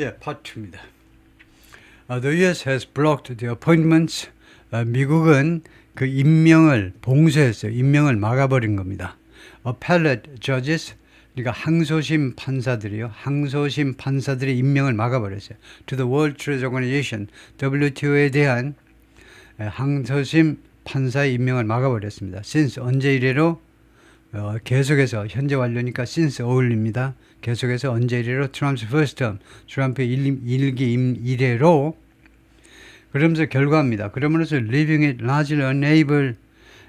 예, 2입니다. Uh, the U.S. has blocked the appointments. Uh, 미국은 그 임명을 봉쇄했어요. 임명을 막아버린 겁니다. Appellate judges, 그러니까 항소심 판사들이요. 항소심 판사들의 임명을 막아버렸어요. To the World Trade Organization, WTO에 대한 에, 항소심 판사의 임명을 막아버렸습니다. since 언제 이래로 어, 계속해서 현재 완료니까 since 어울립니다. 계속해서 언제 이래로 트럼프 term, 트럼프의 일, 일기 임 이래로 그러면서 결과입니다. 그러면서 living it largely unable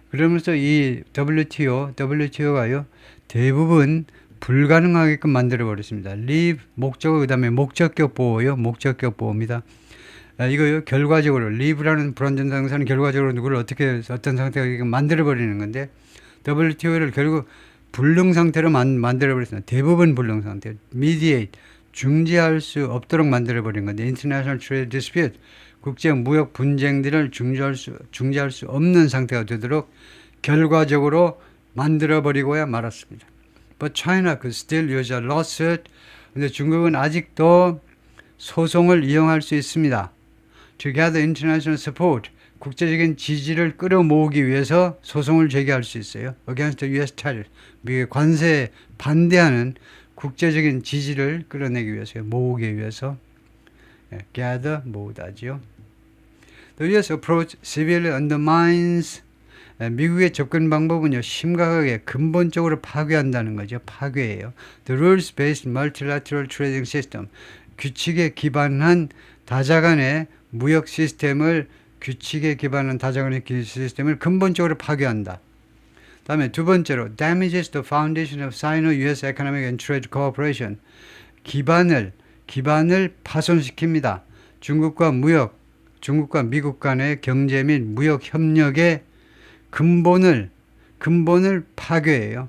그러면서 이 WTO, WTO가요 대부분 불가능하게끔 만들어 버렸습니다. live 목적어 그다음에 목적격 보호요, 목적격 보호입니다. 아, 이거요 결과적으로 live라는 불완전 상사는 결과적으로 누구를 어떻게 어떤 상태가 만들어 버리는 건데 WTO를 결국 불능 상태로 만, 만들어 버렸습니다. 대부분 불능 상태. mediate 중지할 수 없도록 만들어 버린 건데 international trade dispute 국제 무역 분쟁들을 중지할 수 중지할 수 없는 상태가 되도록 결과적으로 만들어 버리고야 말았습니다. But China could still use a lawsuit. 근데 중국은 아직도 소송을 이용할 수 있습니다. To gather international support. 국제적인 지지를 끌어모으기 위해서 소송을 제기할 수 있어요. Against U.S. tariff. 미국의 관세에 반대하는 국제적인 지지를 끌어내기 위해서요. 모으기 위해서. 예, gather, 모으다지요. The U.S. approach severely undermines 에, 미국의 접근 방법은요 심각하게 근본적으로 파괴한다는 거죠 파괴예요. The rules-based multilateral trading system 규칙에 기반한 다자간의 무역 시스템을 규칙에 기반한 다자간의 기- 시스템을 근본적으로 파괴한다. 다음에 두 번째로 damages the foundation of Sino-U.S. economic and trade cooperation 기반을 기반을 파손시킵니다. 중국과 무역, 중국과 미국 간의 경제 및 무역 협력의 근본을 근본을 파괴해요.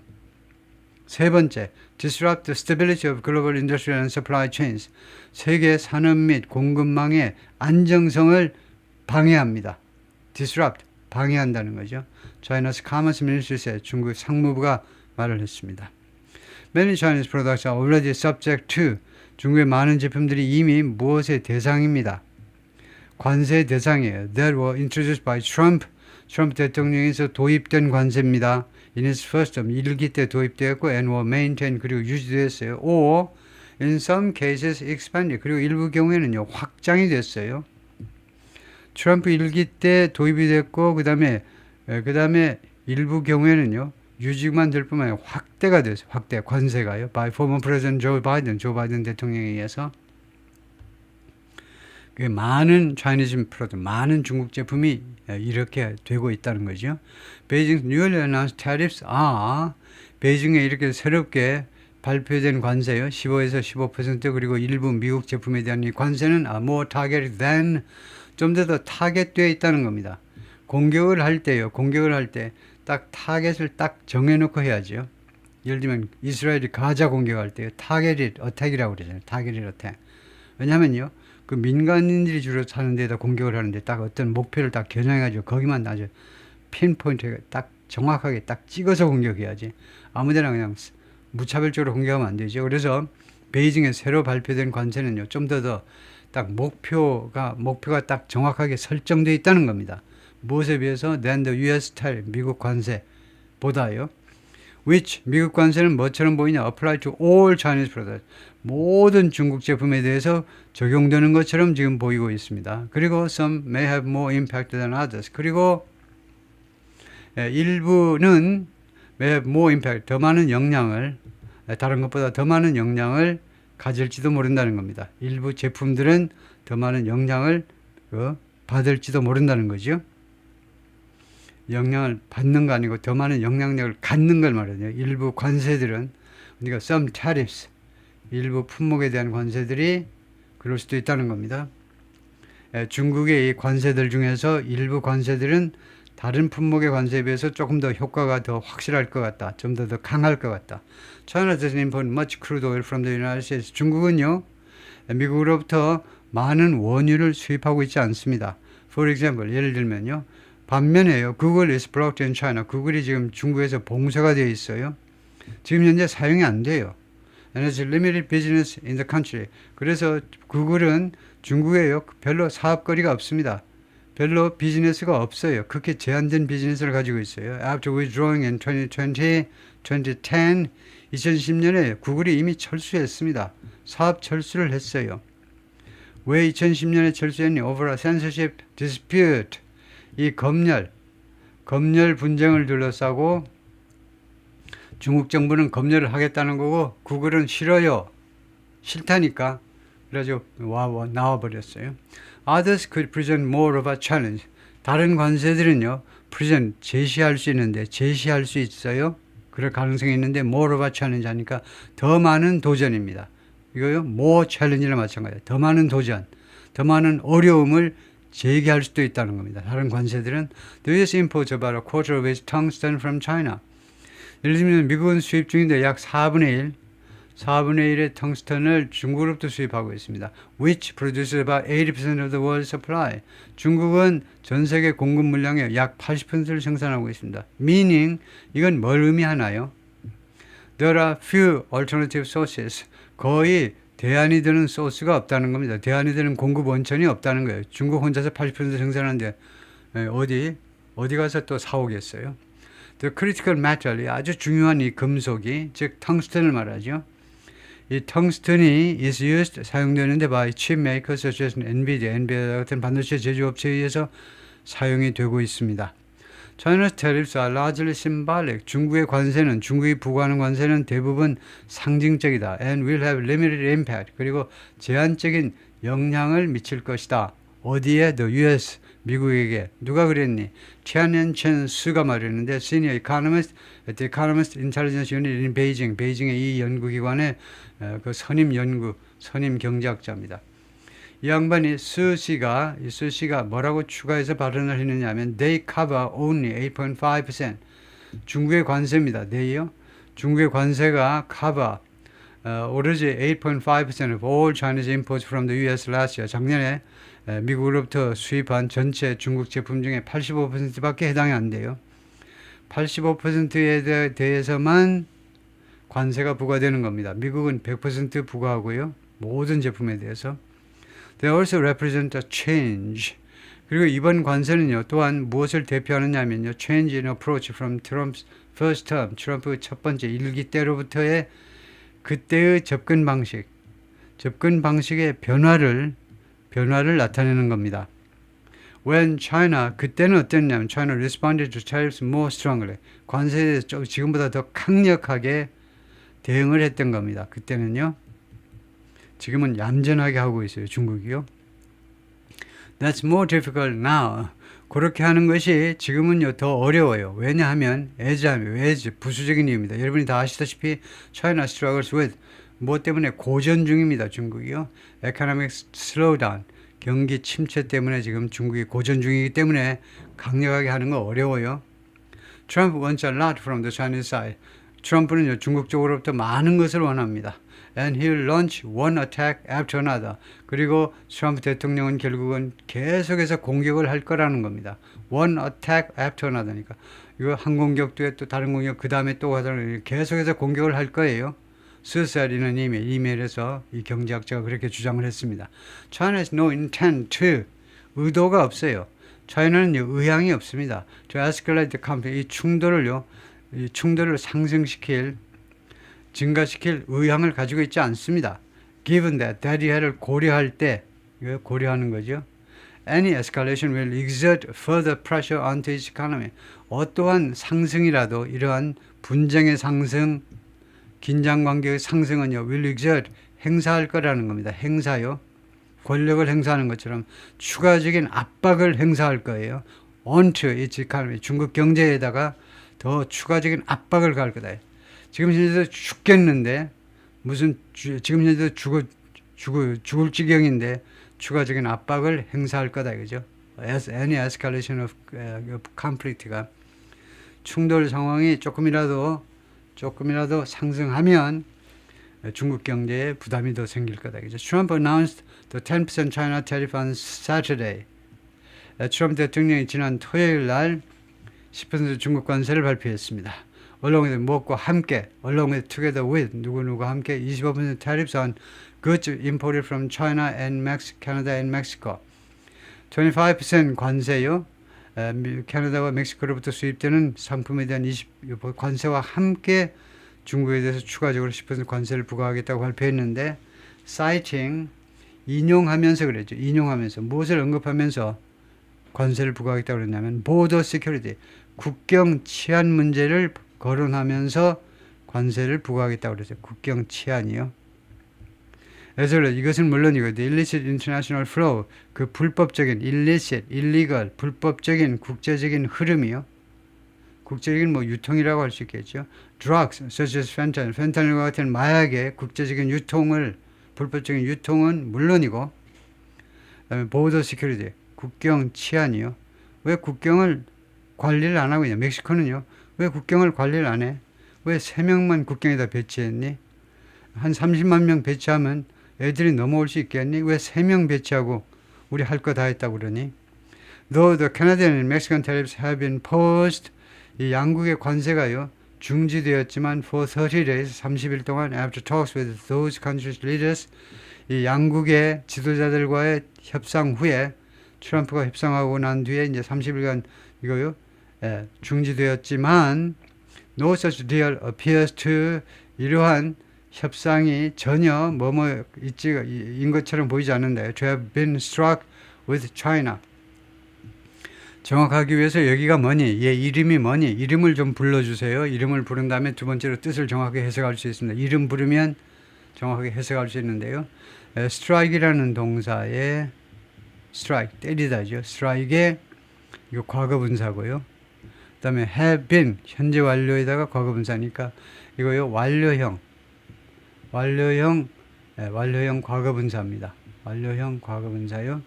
세 번째, disrupt the stability of global industrial and supply chains. 세계 산업 및 공급망의 안정성을 방해합니다. disrupt 방해한다는 거죠. China's Commerce Ministry said 중국 상무부가 말을 했습니다. Many Chinese products are already subject to 중국의 많은 제품들이 이미 무엇의 대상입니다. 관세 대상이에요. That were introduced by Trump. 트럼프 대통령에서 도입된 관세입니다. In his first term, 일기 때 도입되었고 and were maintained 그리고 유지됐어요. or in some cases expanded 그리고 일부 경우에는요 확장이 됐어요. 트럼프 일기 때 도입이 됐고 그다음에 에, 그다음에 일부 경우에는요 유지만 될 뿐만 아니라 확대가 됐어요. 확대 관세가요. by former Biden, 조 바이든 대통령에 의해서 그 많은 차이니즘 프로덕트, 많은 중국 제품이 에, 이렇게 되고 있다는 거죠. 베이징 newly announced are 베이징에 이렇게 새롭게 발표된 관세요. 15에서 15% 그리고 일부 미국 제품에 대한 이 관세는 are more targeted than 좀 더 더 타겟되어 있다는 겁니다. 공격을 할 때요. 공격을 할 때 딱 타겟을 딱 정해놓고 해야죠. 예를 들면 이스라엘이 가자 공격할 때 타겟이 어택이라고 그러잖아요. 타겟이 어택. 왜냐하면요. 그 민간인들이 주로 사는 데다 공격을 하는데 딱 어떤 목표를 딱 겨냥해가지고 거기만 아주 핀포인트 딱 정확하게 딱 찍어서 공격해야지. 아무 데나 그냥 무차별적으로 공격하면 안 되죠. 그래서 베이징에 새로 발표된 관세는요. 좀 더 더 딱 목표가 목표가 딱 정확하게 설정되어 있다는 겁니다. 무엇에 비해서 than the US tariff 미국 관세보다요. which 미국 관세는 뭐처럼 보이냐? apply to all Chinese products. 모든 중국 제품에 대해서 적용되는 것처럼 지금 보이고 있습니다. 그리고 some may have more impact than others. 그리고 예, 일부는 may have more impact, 더 많은 영향을 예, 다른 것보다 더 많은 영향을 가질지도 모른다는 겁니다. 일부 제품들은 더 많은 영향을 어, 받을지도 모른다는 거죠. 영향을 받는 거 아니고 더 많은 영향력을 갖는 걸 말하죠. 일부 관세들은 그러니까 some tariffs 일부 품목에 대한 관세들이 그럴 수도 있다는 겁니다. 에, 중국의 이 관세들 중에서 일부 관세들은 다른 품목의 관세에 비해서 조금 더 효과가 더 확실할 것 같다. 좀더더 강할 것 같다. China doesn't import much crude oil from the United States. 중국은요, 미국으로부터 많은 원유를 수입하고 있지 않습니다. For example, 예를 들면요. 반면에요. Google is blocked in China. 구글이 지금 중국에서 봉쇄가 되어 있어요. 지금 현재 사용이 안 돼요. and has limited business in the country. 그래서 구글은 중국에요 별로 사업거리가 없습니다. 별로 비즈니스가 없어요. 그렇게 제한된 비즈니스를 가지고 있어요. After withdrawing in 2020, 2010, 2010년에 구글이 이미 철수했습니다. 사업 철수를 했어요. 왜 2010년에 철수했니? Over censorship dispute. 이 검열, 검열 분쟁을 둘러싸고 중국 정부는 검열을 하겠다는 거고 구글은 싫어요. 싫다니까. 그래가지고 와, 와 나와 버렸어요. Others could present more of a challenge. 다른 관세들은요, present 제시할 수 있는데 제시할 수 있어요. 그럴 가능성이 있는데 more of a challenge 하니까 더 많은 도전입니다. 이거요, more challenge랑 마찬가지예요. 더 많은 도전, 더 많은 어려움을 제기할 수도 있다는 겁니다. 다른 관세들은 the U.S. imports about a quarter of its tungsten from China. 예를 들면 미국은 수입 중인데 약 4분의 1, 4분의 1의 텅스턴을 중국으로부터 수입하고 있습니다. Which produces about 80% of the world supply. 중국은 전 세계 공급 물량의 약 80%를 생산하고 있습니다. Meaning 이건 뭘 의미하나요? There are few alternative sources. 거의 대안이 되는 소스가 없다는 겁니다. 대안이 되는 공급 원천이 없다는 거예요. 중국 혼자서 80% 생산하는데 어디 어디 가서 또 사오겠어요? The critical metal이 아주 중요한 이 금속이 즉 텅스텐을 말하죠. 이 텅스텐이 is used 사용되는데 by chip makers such as NVIDIA, NVIDIA 같은 반도체 제조업체에 의해서 사용이 되고 있습니다. China's tariffs are largely symbolic. 중국의 관세는 중국이 부과하는 관세는 대부분 상징적이다. And will have limited impact. 그리고 제한적인 영향을 미칠 것이다. 어디에? The U.S. 미국에게 누가 그랬니? 티안앤첸 스가 말했는데 at the Economist Intelligence Unit in Beijing, 베이징의 이 연구기관의 그 선임 연구 선임 경제학자입니다. 이 양반이 스 씨가 이스 씨가 뭐라고 추가해서 발언을 했느냐면 they cover only 8.5% 중국의 관세입니다. they요. 중국의 관세가 cover 어, 오로지 8.5% of all Chinese imports from the U.S. last year. 작년에 에, 미국으로부터 수입한 전체 중국 제품 중에 85%밖에 해당이 안 돼요. 85%에 대해서만 관세가 부과되는 겁니다. 미국은 100% 부과하고요. 모든 제품에 대해서. They also represent a change. 그리고 이번 관세는요, 또한 무엇을 대표하느냐면요, change in approach from Trump's first term, 트럼프 첫 번째 일기 때로부터의 그때의 접근 방식, 접근 방식의 변화를 변화를 나타내는 겁니다. When China 그때는 어땠냐면 China responded to tariffs more strongly. 관세에 지금보다 더 강력하게 대응을 했던 겁니다. 그때는요. 지금은 얌전하게 하고 있어요. 중국이요. That's more difficult now. 그렇게 하는 것이 지금은요 더 어려워요. 왜냐하면 as as 부수적인 이유입니다. 여러분이 다 아시다시피 China struggles with 뭐 때문에 고전 중입니다. 중국이요. economic slowdown 경기 침체 때문에 지금 중국이 고전 중이기 때문에 강력하게 하는 거 어려워요. Trump wants a lot from the Chinese side. 트럼프는요 중국 쪽으로부터 많은 것을 원합니다. And he'll launch one attack after another. 그리고 트럼프 대통령은 결국은 계속해서 공격을 할 거라는 겁니다. One attack after another니까 이거 한 공격 뒤에 또 다른 공격 그 다음에 또 하다는 계속해서 공격을 할 거예요. 스사리는 이메일, 이메일에서 이 경제학자가 그렇게 주장을 했습니다. China has no intent to 의도가 없어요. China는 의향이 없습니다. To escalate conflict 이 충돌을요, 이 충돌을 상승시킬, 증가시킬 의향을 가지고 있지 않습니다. Given that 대리해를 고려할 때 고려하는 거죠. Any escalation will exert further pressure onto its economy. 어떠한 상승이라도 이러한 분쟁의 상승, 긴장 관계의 상승은요, will exert 행사할 거라는 겁니다. 행사요. 권력을 행사하는 것처럼 추가적인 압박을 행사할 거예요. onto its economy. 중국 경제에다가 더 추가적인 압박을 가할 거다. 지금 현재도 죽겠는데 무슨 주, 지금 현재도 죽어 죽을 죽을 지경인데 추가적인 압박을 행사할 거다 이거죠. Any escalation of conflict가 충돌 상황이 조금이라도 조금이라도 상승하면 중국 경제에 부담이 더 생길 거다. 그죠? Trump announced the 10% China tariff on Saturday. 트럼프 대통령이 지난 토요일 날 10% 중국 관세를 발표했습니다. along 무엇과 함께 along with together with 누구누구 함께 25% tariffs on goods imported from China and Mex Canada and Mexico. 25% 관세요. 캐나다와 멕시코로부터 수입되는 상품에 대한 20 관세와 함께 중국에 대해서 추가적으로 10% 관세를 부과하겠다고 발표했는데 citing 인용하면서 그랬죠. 인용하면서 무엇을 언급하면서 관세를 부과하겠다고 그랬냐면 border security 국경 치안 문제를 거론하면서 관세를 부과하겠다고 그랬어요. 국경 치안이요. 그래서 이것은 물론이고 illicit international flow 그 불법적인 illicit, illegal 불법적인 국제적인 흐름이요. 국제적인 뭐 유통이라고 할 수 있겠죠. drugs such as fentanyl, fentanyl과 같은 마약의 국제적인 유통을 불법적인 유통은 물론이고 그다음에 border security 국경 치안이요. 왜 국경을 관리를 안 하고 있냐? 멕시코는요. 왜 국경을 관리를 안 해? 왜세 명만 국경에다 배치했니? 한 30만 명 배치하면 애들이 넘어올 수 있겠니? 왜세명 배치하고 우리 할 거 다 했다고 그러니? Though the Canadian and Mexican tariffs have been paused, 이 양국의 관세가요 중지되었지만 for 30 days 30일 동안 after talks with those countries leaders 이 양국의 지도자들과의 협상 후에 트럼프가 협상하고 난 뒤에 이제 30일간 이거요 예, 중지되었지만 no such deal appears to 이러한 협상이 전혀 뭐뭐 있지 인 것처럼 보이지 않는데 to have been struck with China 정확하기 위해서 여기가 뭐니? 얘 이름이 뭐니? 이름을 좀 불러주세요. 이름을 부른 다음에 두 번째로 뜻을 정확하게 해석할 수 있습니다. 이름 부르면 정확하게 해석할 수 있는데요. 에, strike이라는 동사의 strike 때리다죠. strike의 이거 과거 분사고요. 그다음에 have been 현재 완료에다가 과거 분사니까 이거요 완료형 완료형 예, 완료형 과거 분사입니다. 완료형 과거 분사요.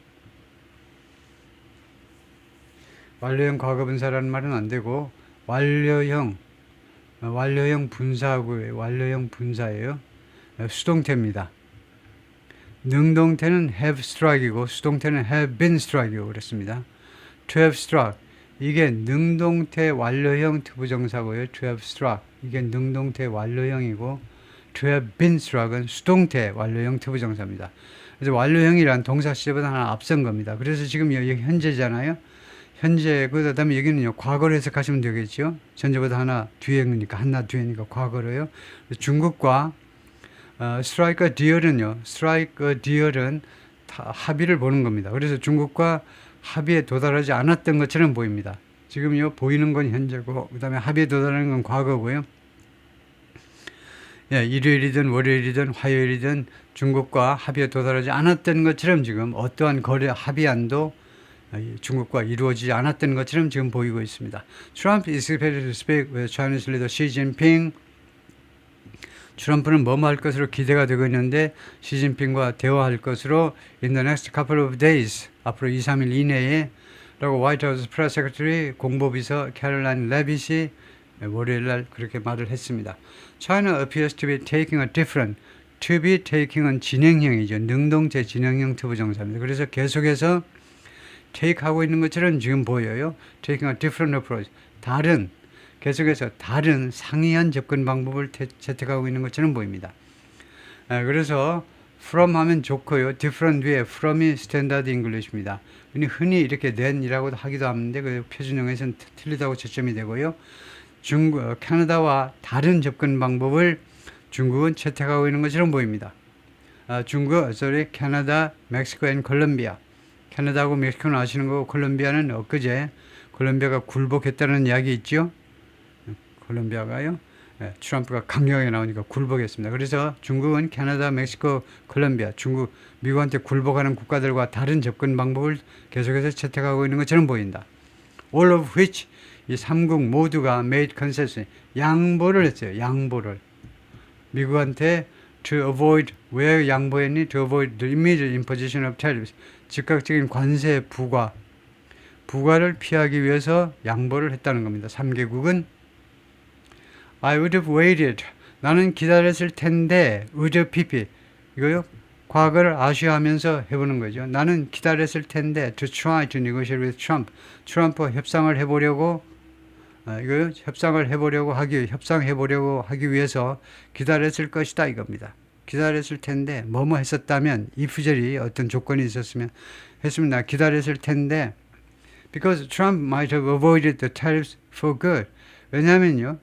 완료형 과거 분사라는 말은 안 되고 완료형 어, 완료형 분사하고 완료형 분사예요. 어, 수동태입니다. 능동태는 have struck이고 수동태는 have been struck이고 그렇습니다. to have struck 이게 능동태 완료형 투부정사고요. to have struck 이게 능동태 완료형이고 to have been struck은 수동태 완료형 투부정사입니다. 그래서 완료형이란 동사 시제보다 하나 앞선 겁니다. 그래서 지금 여기 현재잖아요. 현재 그 다음에 여기는요 과거로 해석하시면 되겠죠. 현재보다 하나 뒤에니까 하나 뒤에니까 과거로요. 중국과 어, 스트라이커 디얼은요. 스트라이커 디얼은 다 합의를 보는 겁니다. 그래서 중국과 합의에 도달하지 않았던 것처럼 보입니다. 지금요 보이는 건 현재고 그다음에 합의에 도달하는 건 과거고요. 예, 일요일이든 월요일이든 화요일이든 중국과 합의에 도달하지 않았던 것처럼 지금 어떠한 거래 합의안도 중국과 이루어지지 않았던 것처럼 지금 보이고 있습니다. Trump is expected to speak with Chinese leader Xi Jinping. 트럼프는 뭐뭐 할 것으로 기대가 되고 있는데 시진핑과 대화할 것으로 in the next couple of days 앞으로 2, 3일 이내에 라고 화이트하우스 프레스 세크터리 공보비서 캐롤라인 레빗이 월요일 날 그렇게 말을 했습니다. China appears to be taking a different to be taking은 진행형이죠. 능동체 진행형 투부 정사입니다. 그래서 계속해서 take 하고 있는 것처럼 지금 보여요. taking a different approach. 다른 계속해서 다른 상이한 접근 방법을 태, 채택하고 있는 것처럼 보입니다. 아, 그래서 from 하면 좋고요. different 위에 from이 스탠다드 잉글리시입니다. 흔히 이렇게 than이라고 하기도 하는데 그 표준형에서는 틀리다고 채점이 되고요. 중국, 어, 캐나다와 다른 접근 방법을 중국은 채택하고 있는 것처럼 보입니다. 아, 중국, sorry, 캐나다, 멕시코 앤 콜롬비아. 캐나다하고 멕시코는 아시는 거고 콜롬비아는 엊그제 콜롬비아가 굴복했다는 이야기 있죠. 콜롬비아가요. 예, 트럼프가 강력하게 나오니까 굴복했습니다. 그래서 중국은 캐나다, 멕시코, 콜롬비아, 중국, 미국한테 굴복하는 국가들과 다른 접근 방법을 계속해서 채택하고 있는 것처럼 보인다. All of which 이 삼국 모두가 made consensus 양보를 했어요. 양보를 미국한테 to avoid 왜 양보했니? To avoid the immediate imposition of tariffs 즉각적인 관세 부과 부과를 피하기 위해서 양보를 했다는 겁니다. 3개국은 I would have waited. 나는 기다렸을 텐데 would have pp 이거요. 과거를 아쉬워하면서 해보는 거죠. 나는 기다렸을 텐데 to try to negotiate with Trump. 트럼프와 협상을 해보려고 아, 이거 협상을 해보려고 하기 협상해 보려고 하기 위해서 기다렸을 것이다 이겁니다. 기다렸을 텐데 뭐뭐 했었다면 이프절이 어떤 조건이 있었으면 했으면 나 기다렸을 텐데 because Trump might have avoided the tariffs for good. 왜냐면요.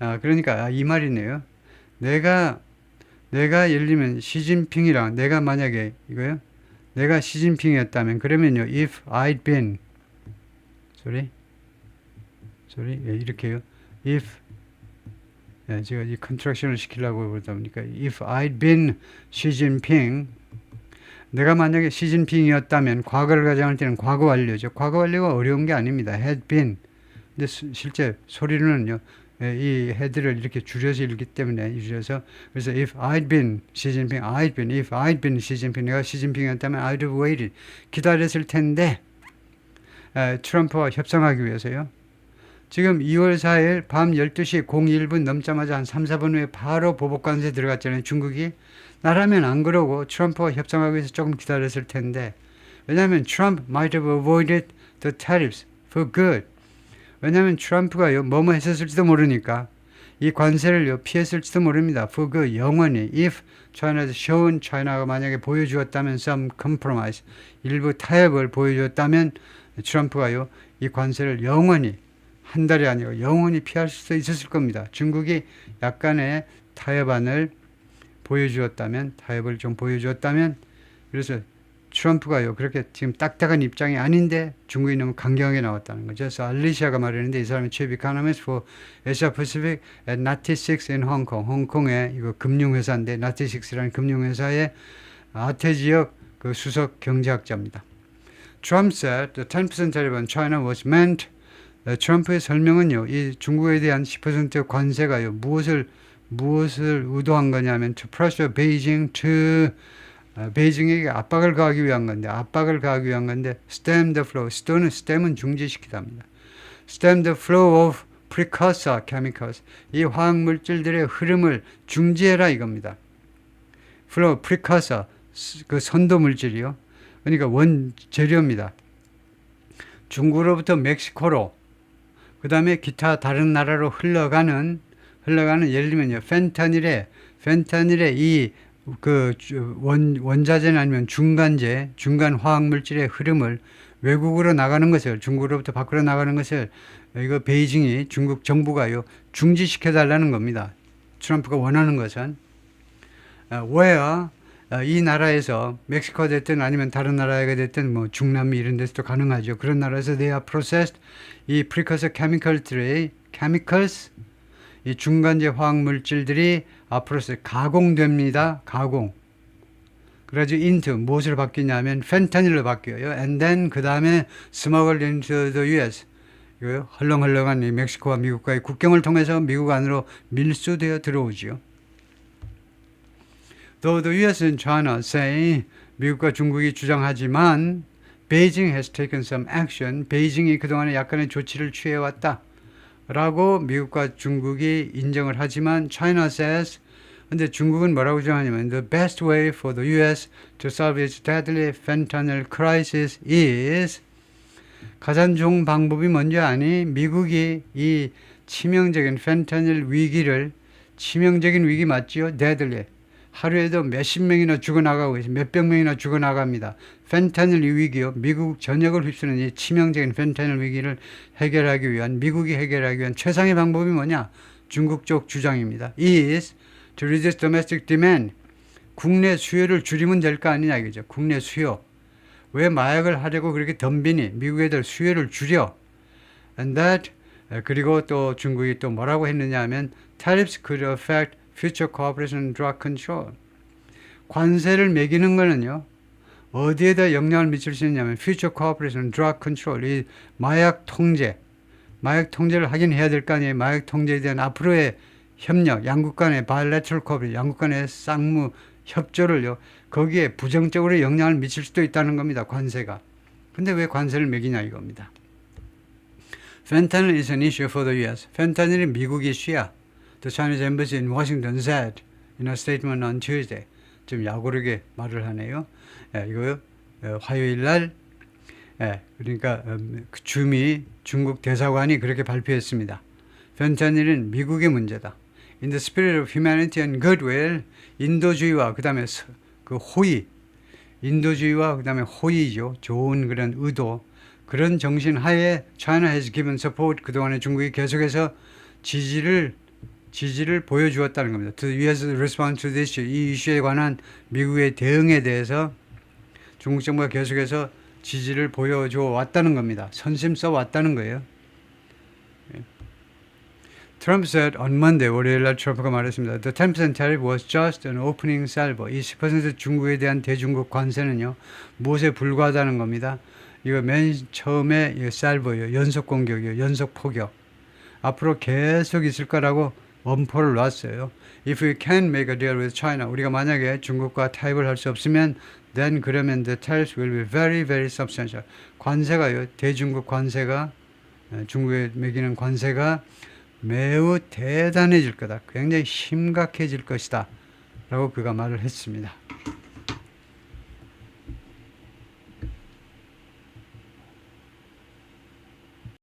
아, 그러니까 아, 이 말이네요. 내가 내가 예를 들면 시진핑이랑 내가 만약에 이거요. 내가 시진핑이었다면 그러면요. if I'd been sorry sorry 예, 이렇게요. if 예, 제가 이 컨트랙션을 시키려고 그러다 보니까 if I'd been 시진핑 내가 만약에 시진핑이었다면 과거를 가정할 때는 과거 완료죠. 과거 완료가 어려운 게 아닙니다. had been. 근데 수, 실제 소리는요. 예, 이 헤드를 이렇게 줄여서 읽기 때문에 줄여서 그래서 if I'd been 시진핑, I'd been, if I'd been 시진핑, 내가 시진핑이었다면 I'd have waited 기다렸을 텐데 에, 트럼프와 협상하기 위해서요. 지금 2월 4일 밤 12시 01분 넘자마자 한 3, 4분 후에 바로 보복관세 들어갔잖아요. 중국이. 나라면 안 그러고 트럼프와 협상하기 위해서 조금 기다렸을 텐데 왜냐하면 트럼프 might have avoided the tariffs for good. 왜냐하면 트럼프가요 뭐뭐 했었을지도 모르니까 이 관세를요 피했을지도 모릅니다. for good 영원히 if China's shown China가 만약에 보여주었다면 some compromise 일부 타협을 보여주었다면 트럼프가요 이 관세를 영원히 한 달이 아니고 영원히 피할 수 있었을 겁니다. 중국이 약간의 타협안을 보여주었다면 타협을 좀 보여주었다면 그래서 트럼프가요 그렇게 지금 딱딱한 입장이 아닌데 중국이 너무 강경하게 나왔다는 거죠. 그래서 알리시아가 말했는데 이 사람이 chief economist for Asia Pacific at Natixis in Hong Kong. 홍콩의 이거 금융회사인데 나티식스라는 금융회사의 아태 지역 그 수석 경제학자입니다. Trump said the 10% tariff on China was meant 어, 트럼프의 설명은요, 이 중국에 대한 10% 관세가요, 무엇을, 무엇을 의도한 거냐면, to pressure Beijing to, 어, 베이징에게 압박을 가하기 위한 건데, 압박을 가하기 위한 건데, stem the flow, 스토는, stem은 중지시키답니다. stem the flow of precursor chemicals. 이 화학 물질들의 흐름을 중지해라 이겁니다. flow, precursor, 그 선도 물질이요. 그러니까 원 재료입니다. 중국으로부터 멕시코로 그 다음에 기타 다른 나라로 흘러가는 흘러가는 예를 들면요 펜타닐에 펜타닐의 이 그 원 원자재 아니면 중간재 중간 화학 물질의 흐름을 외국으로 나가는 것을 중국으로부터 밖으로 나가는 것을 이거 베이징이 중국 정부가요 중지시켜 달라는 겁니다. 트럼프가 원하는 것은 where 어, 이 나라에서 멕시코 됐든 아니면 다른 나라가 됐든 뭐 중남미 이런 데서도 가능하죠. 그런 나라에서 they are processed 이 precursor chemical들의 chemicals 이 중간재 화학 물질들이 앞으로서 가공됩니다. 가공. 그래가지고 into 무엇으로 바뀌냐면 펜타닐로 바뀌어요. And then 그 다음에 smuggled into the US. 이거 헐렁헐렁한 이 멕시코와 미국과의 국경을 통해서 미국 안으로 밀수되어 들어오지요. Though the US and China say 미국과 중국이 주장하지만 Beijing has taken some action. 베이징이 그동안에 약간의 조치를 취해왔다. 라고 미국과 중국이 인정을 하지만 China says 근데 중국은 뭐라고 주장하냐면 the best way for the US to solve its deadly fentanyl crisis is 가장 좋은 방법이 뭔지 아니? 미국이 이 치명적인 펜타닐 위기를 치명적인 위기 맞지요? deadly 하루에도 몇십 명이나 죽어나가고 있어요. 몇백 명이나 죽어나갑니다. 펜타닐 위기요. 미국 전역을 휩쓰는 이 치명적인 펜타닐 위기를 해결하기 위한 미국이 해결하기 위한 최상의 방법이 뭐냐? 중국 쪽 주장입니다. is to reduce domestic demand. 국내 수요를 줄이면 될 거 아니냐 이거죠. 국내 수요. 왜 마약을 하려고 그렇게 덤비니? 미국 애들 수요를 줄여. And that 그리고 또 중국이 또 뭐라고 했느냐 하면 tariffs could affect future cooperation drug control. 관세를 매기는 거는요. 어디에다 영향을 미칠 수 있냐면 future cooperation drug control 이 마약 통제 마약 통제를 하긴 해야 될 거 아니에요. 마약 통제에 대한 앞으로의 협력, 양국 간의 bilateral cooperation, 양국 간의 쌍무 협조를요. 거기에 부정적으로 영향을 미칠 수도 있다는 겁니다. 관세가. 근데 왜 관세를 매기냐 이겁니다. Fentanyl is an issue for the U.S. 펜타닐이 미국 이슈야. The Chinese embassy in Washington said in a statement on Tuesday. 좀 야구르게 말을 하네요. 예, 이거요. 예, 화요일 날 예, 그러니까 음, 그 주미 중국 대사관이 그렇게 발표했습니다. 펜타닐은 미국의 문제다. In the spirit of humanity and goodwill, 인도주의와 그다음에 서- 그 호의, 인도주의와 그다음에 호의죠. 좋은 그런 의도, 그런 정신 하에 China has given support. 그동안에 중국이 계속해서 지지를 지지를 보여주었다는 겁니다. To U.S. response to this issue, 이 이슈에 관한 미국의 대응에 대해서 중국 정부가 계속해서 지지를 보여줘 왔다는 겁니다. 선심 써 왔다는 거예요. 예. 트럼프 said on Monday, 월요일 날 트럼프가 말했습니다. The 10% tariff was just an opening salvo. 이 10% 중국에 대한 대중국 관세는요, 무엇에 불과하다는 겁니다. 이거 맨 처음에 이 살보예요. 연속 공격이요. 연속 포격. 앞으로 계속 있을 거라고 엄포를 놨어요. If we can make a deal with China, 우리가 만약에 중국과 타협을 할 수 없으면 then 그러면 the tariffs will be very very substantial. 관세가요. 대중국 관세가 에, 중국에 매기는 관세가 매우 대단해질 거다. 굉장히 심각해질 것이다. 라고 그가 말을 했습니다.